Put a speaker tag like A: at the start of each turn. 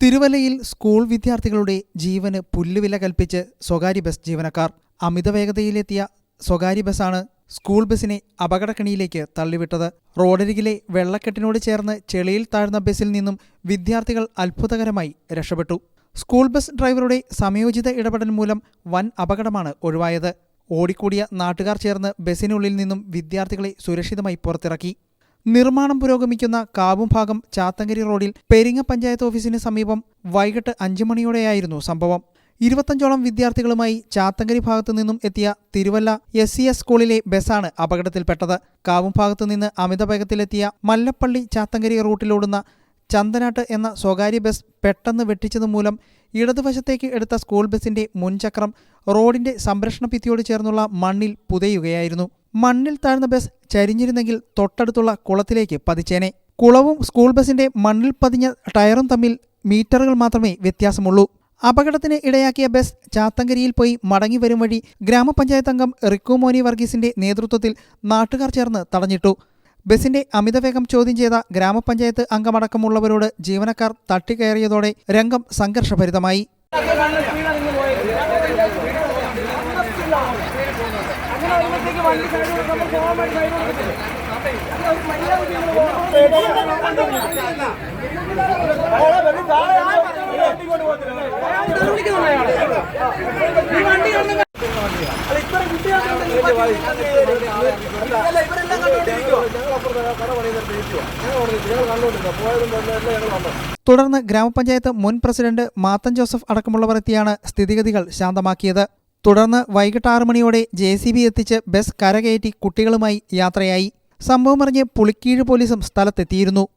A: തിരുവല്ലയിൽ സ്കൂൾ വിദ്യാർത്ഥികളുടെ ജീവന് പുല്ലുവില കൽപ്പിച്ച് സ്വകാര്യ ബസ് ജീവനക്കാർ അമിത വേഗതയിലെത്തിയ സ്വകാര്യ ബസ്സാണ് സ്കൂൾ ബസ്സിനെ അപകടക്കണിയിലേക്ക് തള്ളിവിട്ടത്. റോഡരികിലെ വെള്ളക്കെട്ടിനോട് ചേർന്ന് ചെളിയിൽ താഴ്ന്ന ബസ്സിൽ നിന്നും വിദ്യാർത്ഥികൾ അത്ഭുതകരമായി രക്ഷപ്പെട്ടു. സ്കൂൾ ബസ് ഡ്രൈവറുടെ സമയോചിത ഇടപെടൽ മൂലം വൻ അപകടമാണ് ഒഴിവായത്. ഓടിക്കൂടിയ നാട്ടുകാർ ചേർന്ന് ബസ്സിനുള്ളിൽ നിന്നും വിദ്യാർത്ഥികളെ സുരക്ഷിതമായി പുറത്തിറക്കി. നിർമ്മാണം പുരോഗമിക്കുന്ന കാവും ഭാഗം ചാത്തങ്കരി റോഡിൽ പെരിങ്ങ പഞ്ചായത്ത് ഓഫീസിന് സമീപം വൈകിട്ട് അഞ്ചു മണിയോടെയായിരുന്നു സംഭവം. ഇരുപത്തഞ്ചോളം വിദ്യാർത്ഥികളുമായി ചാത്തങ്കരി ഭാഗത്തു നിന്നും എത്തിയ തിരുവല്ല എസ് സി എസ് സ്കൂളിലെ ബസ്സാണ് അപകടത്തിൽപ്പെട്ടത്. കാവും ഭാഗത്തു നിന്ന് അമിത വേഗത്തിലെത്തിയ മല്ലപ്പള്ളി ചാത്തങ്കരി റൂട്ടിലോടുന്ന ചന്ദനാട്ട് എന്ന സ്വകാര്യ ബസ് പെട്ടെന്ന് വെട്ടിച്ചതുമൂലം ഇടതുവശത്തേക്ക് എടുത്ത സ്കൂൾ ബസിന്റെ മുൻചക്രം റോഡിന്റെ സംരക്ഷണ ഭിത്തിയോട് ചേർന്നുള്ള മണ്ണിൽ പുതയുകയായിരുന്നു. മണ്ണിൽ താഴ്ന്ന ബസ് ചരിഞ്ഞിരുന്നെങ്കിൽ തൊട്ടടുത്തുള്ള കുളത്തിലേക്ക് പതിച്ചേനെ. കുളവും സ്കൂൾ ബസിന്റെ മണ്ണിൽ പതിഞ്ഞ ടയറും തമ്മിൽ മീറ്ററുകൾ മാത്രമേ വ്യത്യാസമുള്ളൂ. അപകടത്തിന് ഇടയാക്കിയ ബസ് ചാത്തങ്കരിയിൽ പോയി മടങ്ങി വരും വഴി ഗ്രാമപഞ്ചായത്ത് അംഗം റിക്കുമോനി വർഗീസിന്റെ നേതൃത്വത്തിൽ നാട്ടുകാർ ചേർന്ന് തടഞ്ഞിട്ടു. ബസിന്റെ അമിതവേഗം ചോദ്യം ചെയ്ത ഗ്രാമപഞ്ചായത്ത് അംഗമടക്കമുള്ളവരോട് ജീവനക്കാർ തട്ടിക്കയറിയതോടെ രംഗം സംഘർഷഭരിതമായി. തുടർന്ന് ഗ്രാമപഞ്ചായത്ത് മുൻ പ്രസിഡന്റ് മാത്തൻ ജോസഫ് അടക്കമുള്ളവർ എത്തിയാണ് സ്ഥിതിഗതികൾ ശാന്തമാക്കിയത്. തുടർന്ന് വൈകിട്ട് ആറു മണിയോടെ ജെ സി ബി എത്തിച്ച് ബസ് കരകയറ്റി കുട്ടികളുമായി യാത്രയായി. സംഭവമറിഞ്ഞ് പുളിക്കീഴ് പോലീസും സ്ഥലത്തെത്തിയിരുന്നു.